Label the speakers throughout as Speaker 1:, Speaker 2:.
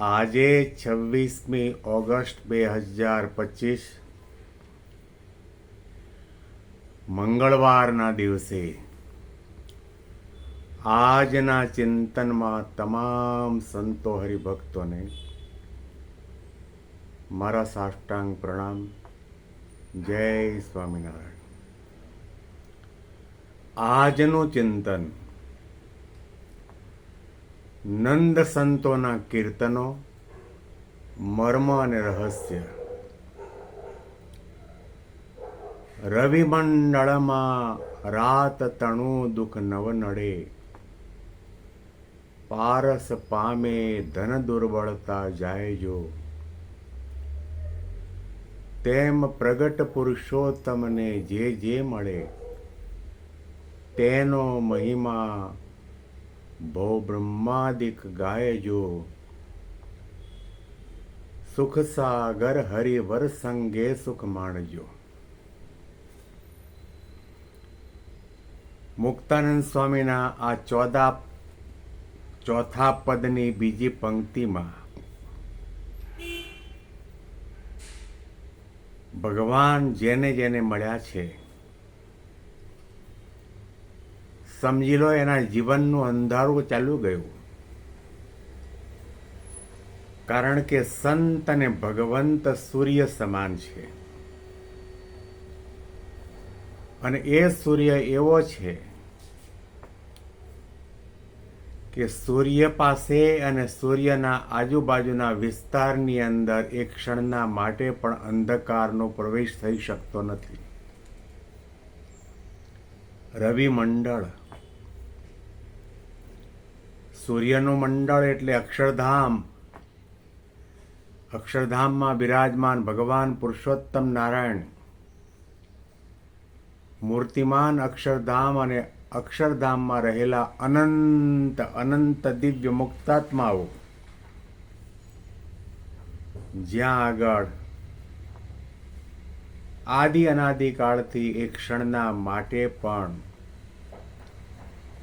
Speaker 1: આજે છવ્વીસમી ઓગસ્ટ બે હજાર પચીસ, મંગળવારના દિવસે આજના ચિંતનમાં તમામ સંતો હરિભક્તોને મારા સાષ્ટાંગ પ્રણામ. જય સ્વામિનારાયણ. આજનું ચિંતન નંદ સંતોના કીર્તનો, મર્મ અને રહસ્ય. રવિમંડળમાં રાત તણું દુઃખ નવ નડે પારસ પામે ધન દુર્બળતા જાય જો તેમ પ્રગટ પુરુષોત્તમને જે જે મળે, તેનો મહિમા ભો બ્રહ્માદિક ગાય જો સુખ સાગર હરિવર સંગે સુખ માણજો મુક્તાનંદ સ્વામીના આ ચોદા ચોથા પદની બીજી પંક્તિમાં ભગવાન જેને જેને મળ્યા છે સમજી લો, એના જીવનનું અંધારું ચાલુ ગયું. કારણ કે સંત અને ભગવંત સૂર્ય સમાન છે. અને એ સૂર્ય એવો છે કે સૂર્ય પાસે અને સૂર્યના આજુબાજુના વિસ્તારની અંદર એક ક્ષણના માટે પણ અંધકારનો પ્રવેશ થઈ શકતો નથી. રવિ મંડળ સૂર્યનું મંડળ એટલે અક્ષરધામ. અક્ષરધામમાં બિરાજમાન ભગવાન પુરુષોત્તમ નારાયણ. મૂર્તિમાન અક્ષરધામ અને અક્ષરધામમાં રહેલા અનંત અનંત દિવ્ય મુક્તાત્માઓ. જ્યાં આગળ આદિ અનાદિકાળથી એક ક્ષણના માટે પણ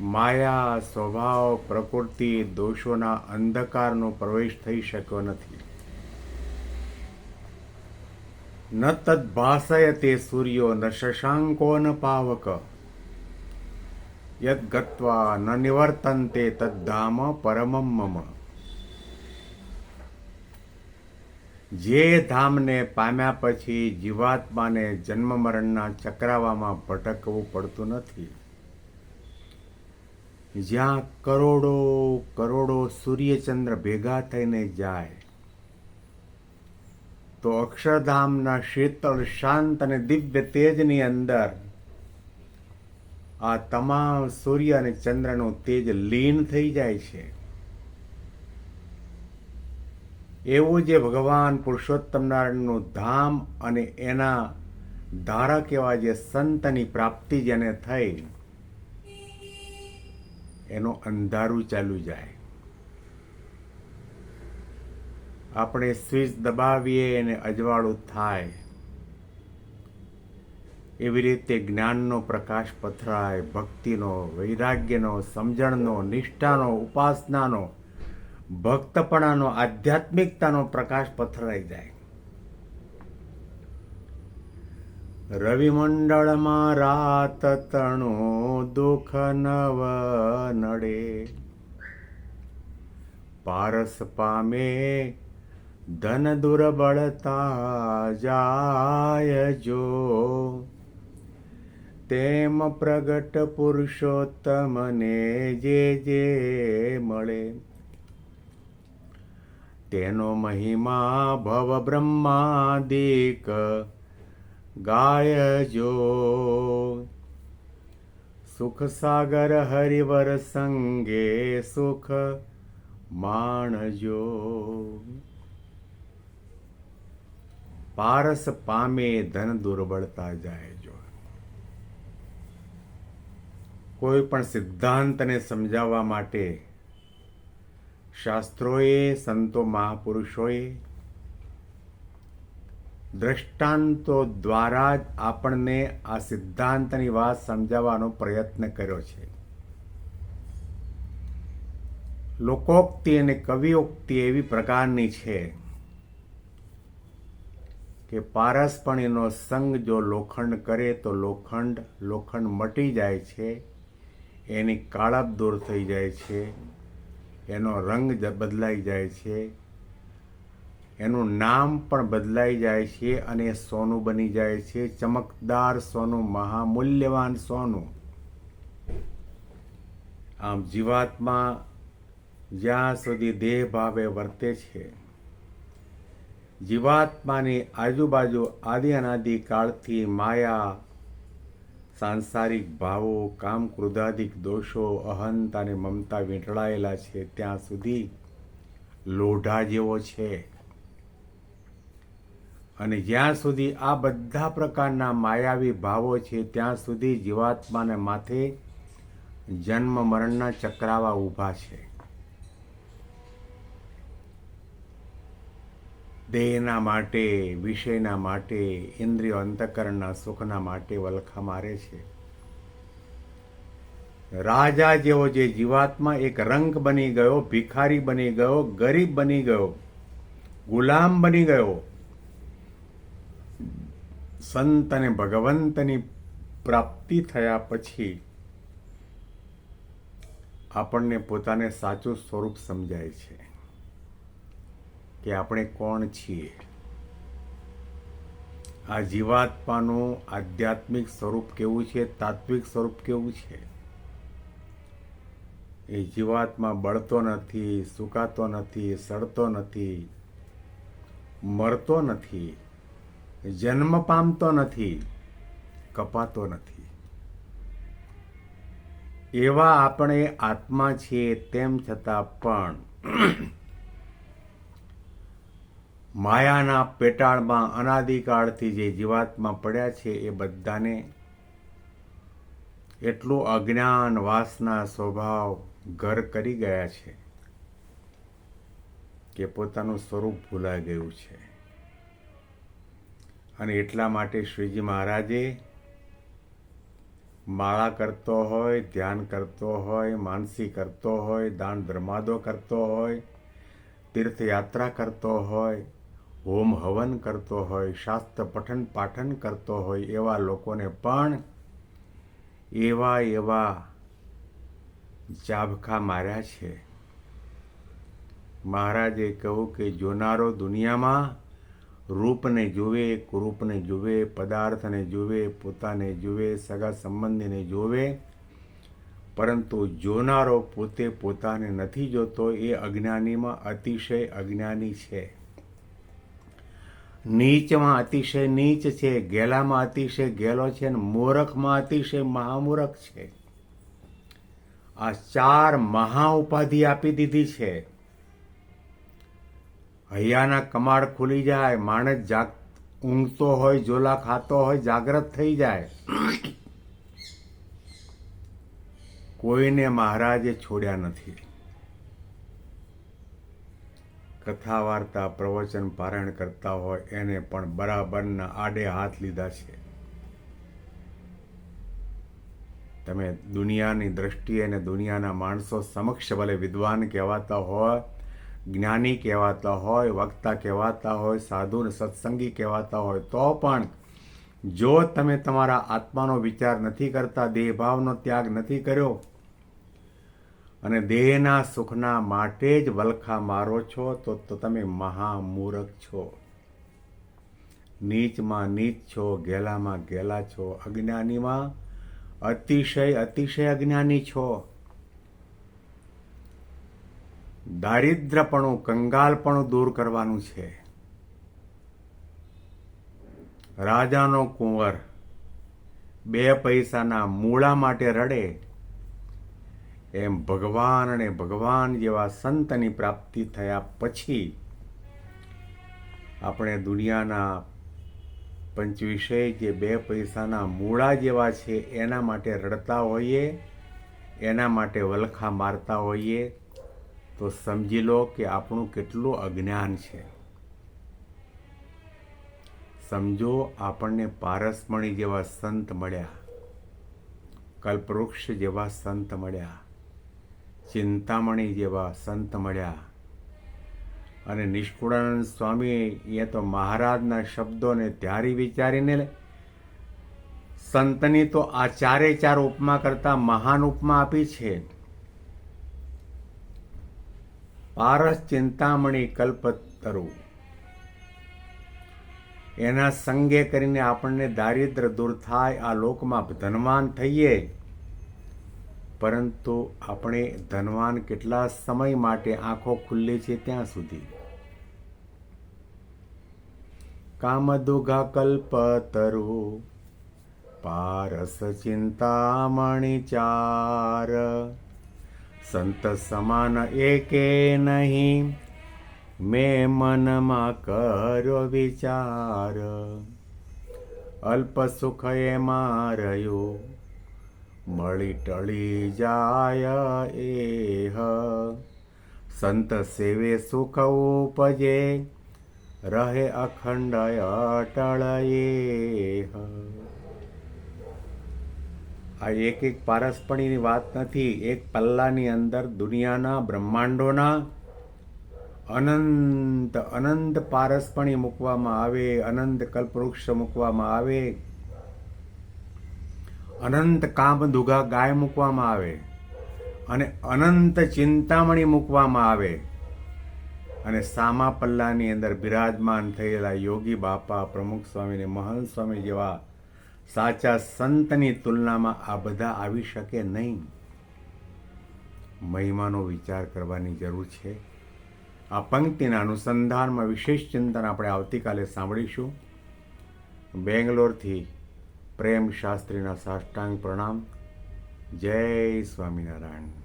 Speaker 1: માયા, સ્વભાવ, પ્રકૃતિ, દોષોના અંધકારનો પ્રવેશ થઈ શક્યો નથી. ન તદ્ભાસયતે સૂર્યો, ન શશાંકો, ન પાવક. યદ ગત્વા ન નિવર્તન્તે તદ્ધામ પરમમ મમ. જે ધામને પામ્યા પછી જીવાત્માને જન્મ મરણના ચક્રાવામાં ભટકવું પડતું નથી. જ્યાં કરોડો કરોડો સૂર્યચંદ્ર ભેગા થઈને જાય, તો અક્ષરધામના શીતળ શાંત અને દિવ્ય તેજની અંદર આ તમામ સૂર્ય અને ચંદ્રનું તેજ લીન થઈ જાય છે. એવું જે ભગવાન પુરુષોત્તમ નારાયણનું ધામ અને એના ધારક એવા જે સંતની પ્રાપ્તિ જેને થઈ એનું અંધારું ચાલુ જાય. આપણે સ્વિચ દબાવીએ અને અજવાળું થાય. એવી રીતે જ્ઞાનનો પ્રકાશ પથરાય, ભક્તિનો, વૈરાગ્યનો, સમજણનો, નિષ્ઠાનો, ઉપાસનાનો, ભક્તપણાનો, આધ્યાત્મિકતાનો પ્રકાશ પથરાઈ જાય. રવિમંડળમાં રાત તણો દુઃખ નવ નડે. પારસ પામે, ધન દુર્બળતા જાય જો. તેમ પ્રગટ પુરુષોત્તમને જે જે મળે. તેનો મહિમા ભવ બ્રહ્માદિક ગાય જો સુખ સાગર હરિવર સંગે સુખ માણજો. પારસ પામે ધન દુર્બળતા જાય જો કોઈ પણ સિદ્ધાંતને સમજાવવા માટે શાસ્ત્રોએ, સંતો, મહાપુરુષોએ દ્રષ્ટાંતો દ્વારા જ આપણને આ સિદ્ધાંતની વાત સમજાવવાનો પ્રયત્ન કર્યો છે. લોકોક્તિ અને કવિઓક્તિ એવી પ્રકારની છે કે પારસપણીનો સંગ જો લોખંડ કરે તો લોખંડ લોખંડ મટી જાય છે, એની કાળપ દૂર થઈ જાય છે, એનો રંગ બદલાઈ જાય છે એનું નામ પણ બદલાઈ જાય છે અને સોનું બની જાય છે. ચમકદાર સોનું, મહામૂલ્યવાન સોનું. આમ જીવાત્મા જ્યાં સુધી દેહ ભાવે વર્તે છે. જીવાત્માની આજુબાજુ આદિ અનાદિ કાળથી માયા, સાંસારિક ભાવો, કામ ક્રોધાધિક દોષો અહંતા અને મમતા વીંટળાયેલા છે. ત્યાં સુધી લોઢા જેવો છે. અને જ્યાં સુધી આ બધા પ્રકારના માયાવી ભાવો છે, ત્યાં સુધી જીવાત્માને માથે જન્મ મરણના ચક્રાવા ઊભા છે. દેહના માટે, વિષયના માટે, ઇન્દ્રિયો અંતકરણના સુખના માટે વલખા મારે છે. રાજા જેવો જે જીવાત્મા એક રંગ બની ગયો, ભિખારી બની ગયો, ગરીબ બની ગયો, ગુલામ બની ગયો સંત અને ભગવંતની પ્રાપ્તિ થયા પછી આપણને પોતાને સાચું સ્વરૂપ સમજાય છે કે આપણે કોણ છીએ. આ જીવાત્માનું આધ્યાત્મિક સ્વરૂપ કેવું છે? તાત્વિક સ્વરૂપ કેવું છે? એ જીવાત્મા બળતો નથી, સુકાતો નથી, સડતો નથી, મરતો નથી. જન્મ પામતો નથી, કપાતો નથી. એવા આપણે આત્મા છીએ તેમ છતાં પણ માયાના પેટાળમાં અનાદિકાળથી જે જીવાત્મા પડ્યા છે એ બધાને એટલું અજ્ઞાન, વાસના, સ્વભાવ ઘર કરી ગયા છે કે પોતાનું સ્વરૂપ ભૂલાઈ ગયું છે. અને એટલા માટે શ્રીજી મહારાજે માળા કરતો હોય, ધ્યાન કરતો હોય, માનસી કરતો હોય, દાન ધર્માદો કરતો હોય, તીર્થયાત્રા કરતો હોય, હોમ હવન કરતો હોય, શાસ્ત્ર પઠન પાઠન કરતો હોય, એવા લોકોને પણ એવા એવા ચાબખા માર્યા છે. મહારાજે કહ્યું કે, જોનારો દુનિયામાં રૂપને જુએ, કુરૂપને જુએ, પદાર્થને જુએ, પોતાને જુએ, સગા સંબંધીને જુએ. પરંતુ જોનારો પોતે પોતાને નથી જોતો, એ અજ્ઞાનીમાં અતિશય અજ્ઞાની છે. નીચમાં અતિશય નીચ છે, ગેલામાં અતિશય ગેલો છે, અને મૂરખમાં અતિશય મહામૂરખ છે. આ ચાર મહા ઉપાધિ આપી દીધી છે. હૈયાના કમાડ ખુલી જાય, માણસ જાગ, ઊંઘતો હોય જોલા ખાતો હોય, જાગ્રત થઈ જાય. કોઈને મહારાજે છોડ્યા નથી. કથા વાર્તા પ્રવચન પારાયણ કરતા હોય, એને પણ બરાબરના આડે હાથ લીધા છે. તમે દુનિયાની દ્રષ્ટિએ અને દુનિયાના માણસો સમક્ષ ભલે વિદ્વાન કહેવાતા હોય જ્ઞાની કહેવાતા હોય, વક્તા કહેવાતા હોય, સાધુ સત્સંગી કહેવાતા હોય, તો પણ જો તમે તમારા આત્માનો વિચાર નથી કરતા, દેહભાવનો ત્યાગ નથી કર્યો, અને દેહના સુખના માટે જ વલખા મારો છો તો તમે મહામૂરખ છો. નીચમાં નીચ છો, ગેલામાં ગેલા છો, અજ્ઞાનીમાં અતિશય અતિશય અજ્ઞાની છો. દારિદ્રપણું, કંગાલપણું દૂર કરવાનું છે. રાજાનો કુંવર બે પૈસાના મૂળા માટે રડે. એમ ભગવાન અને ભગવાન જેવા સંતની પ્રાપ્તિ થયા પછી આપણે દુનિયાના પંચવિષય જે બે પૈસાના મૂળા જેવા છે એના માટે રડતા હોઈએ, એના માટે વલખા મારતા હોઈએ તો સમજી લો કે આપણું કેટલું અજ્ઞાન છે. સમજો, આપણને પારસમણી જેવા સંત મળ્યા. કલ્પવૃક્ષ જેવા સંત મળ્યા. ચિંતામણી જેવા સંત મળ્યા. અને નિષ્કુળાનંદ સ્વામી એ તો મહારાજના શબ્દોને ત્યારી વિચારીને સંતની તો આ ચારે ચાર ઉપમા કરતા મહાન ઉપમા આપી છે. પારસ ચિંતામણી કલ્પતરુ. એના સંગે કરીને આપણને દારિદ્ર દૂર થાય, આ લોકમાં ધનવાન થઈએ. પરંતુ આપણે ધનવાન કેટલા સમય માટે આંખો ખુલ્લી છે ત્યાં સુધી? કામદુઘા કલ્પતરુ. પારસ ચિંતામણી ચાર. સંત સમાન એકે નહીં મેં મનમાં કર્યો વિચાર અલ્પ સુખ એમાં રહ્યું મળી ટળી જાય એહ સંત સેવે સુખ ઉપજે રહે અખંડ અટળ એહ આ એક એક પારસપણીની વાત નથી, એક પલ્લાની અંદર દુનિયાના બ્રહ્માંડોના અનંત અનંત પારસપણી મૂકવામાં આવે, અનંત કલ્પવૃક્ષ મૂકવામાં આવે, અનંત કામદુગા ગાય મૂકવામાં આવે, અને અનંત ચિંતામણી મૂકવામાં આવે. અને સામા પલ્લાની અંદર બિરાજમાન થયેલા યોગી બાપા, પ્રમુખ સ્વામીને મહંત સ્વામી જેવા સાચા સંતની તુલનામાં આ બધા આવી શકે નહીં. મહિમાનો વિચાર કરવાની જરૂર છે. આ પંક્તિના અનુસંધાનમાં વિશેષ ચિંતન આપણે આવતીકાલે સાંભળીશું. બેંગ્લોરથી પ્રેમ શાસ્ત્રીના સાષ્ટાંગ પ્રણામ. જય સ્વામિનારાયણ.